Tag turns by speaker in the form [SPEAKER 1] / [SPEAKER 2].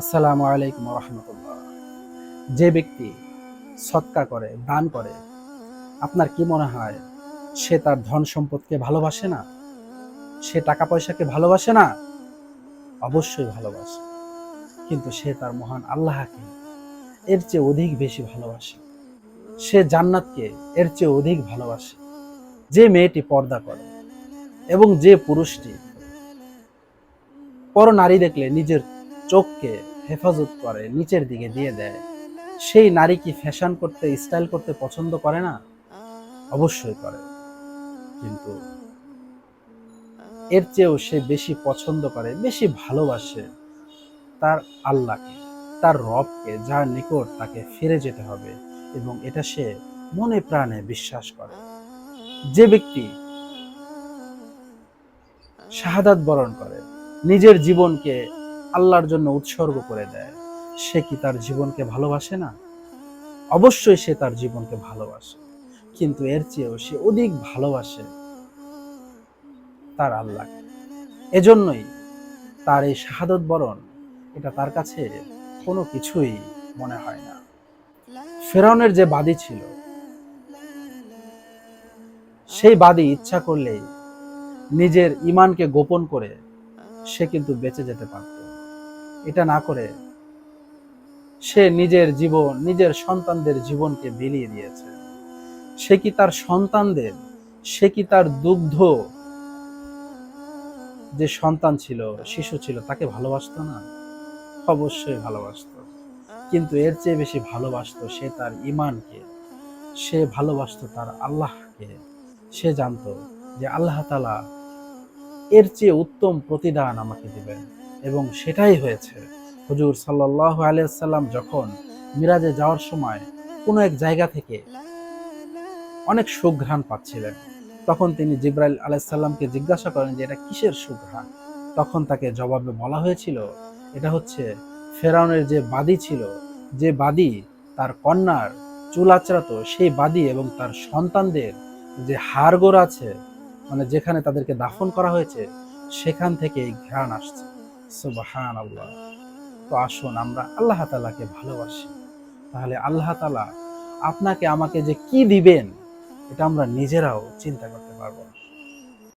[SPEAKER 1] আসসালামু আলাইকুম রহমতুল্লাহ যে ব্যক্তি সৎকা করে, দান করে, আপনার কি মনে হয় সে তার ধন সম্পদকে ভালোবাসে না? সে টাকা পয়সাকে ভালোবাসে না? অবশ্যই ভালোবাসে। কিন্তু সে তার মহান আল্লাহকে এর চেয়ে অধিক বেশি ভালোবাসে। সে জান্নাতকে এর চেয়ে অধিক ভালোবাসে। যে মেয়েটি পর্দা করে এবং যে পুরুষটি পর নারী দেখলে নিজের চোখকে হেফাজত করে, নিচের দিকে দিয়ে দেয়। সেই নারী কি ফ্যাশন করতে স্টাইল করতে পছন্দ করে না? অবশ্যই করে। কিন্তু এর চেয়েও সে বেশি পছন্দ করে, বেশি ভালোবাসে তার আল্লাহকে, তার রবকে, যার নিকট তাকে ফিরে যেতে হবে এবং এটা সে মনে প্রাণে বিশ্বাস করে। যে ব্যক্তি শাহাদাত বরণ করে, নিজের জীবনকে আল্লাহর জন্য উৎসর্গ করে দেয়। সে কি তার জীবনকে ভালোবাসে না? অবশ্যই সে তার জীবনকে ভালোবাসে, কিন্তু এর চেয়েও সে অধিক ভালোবাসে তার আল্লাহকে। এজন্যই তার এই শাহাদত বরণ, এটা তার কাছে কোনো কিছুই মনে হয় না। ফেরাউনের যে বাদী ছিল, সেই বাদী ইচ্ছা করলেই নিজের ইমানকে গোপন করে সে কিন্তু বেঁচে যেতে পারত। এটা না করে সে নিজের জীবন, নিজের সন্তানদের জীবনকে বিলিয়ে দিয়েছে। সে কি তার সন্তানদের, সে কি তার দুগ্ধ যে সন্তান ছিল, শিশু ছিল, তাকে ভালোবাসতো না? অবশ্যই ভালোবাসতো। কিন্তু এর চেয়ে বেশি ভালোবাসতো সে তার ইমানকে সে ভালোবাসতো তার আল্লাহকে। সে জানতো যে আল্লাহ তালা এর চেয়ে উত্তম প্রতিদান আমাকে দিবেন। এবং সেটাই হয়েছে। হুজুর সাল্লাহ আলিয়াল্লাম যখন মিরাজে যাওয়ার সময় কোনো এক জায়গা থেকে অনেক সুঘ্রাণ পাচ্ছিলেন। তখন তিনি জিব্রাইল আলাইসাল্লামকে জিজ্ঞাসা করেন যে, এটা কিসের সুঘ্রাণ তখন তাকে জবাবে বলা হয়েছিল, এটা হচ্ছে ফেরাউনের যে বাদী ছিল, যে বাদী তার কন্যার চুল আচড়াতো, সেই বাদী এবং তার সন্তানদের যে হাড়গোড় আছে মানে যেখানে তাদেরকে দাফন করা হয়েছে, সেখান থেকে এই ঘ্রাণ আসছে। সুবাহান আল্লাহ তো আসুন, আমরা আল্লাহ তালাকে ভালোবাসি। তাহলে আল্লাহ তালা আপনাকে আমাকে যে কি দিবেন, এটা আমরা নিজেরাও চিন্তা করতে পারব না।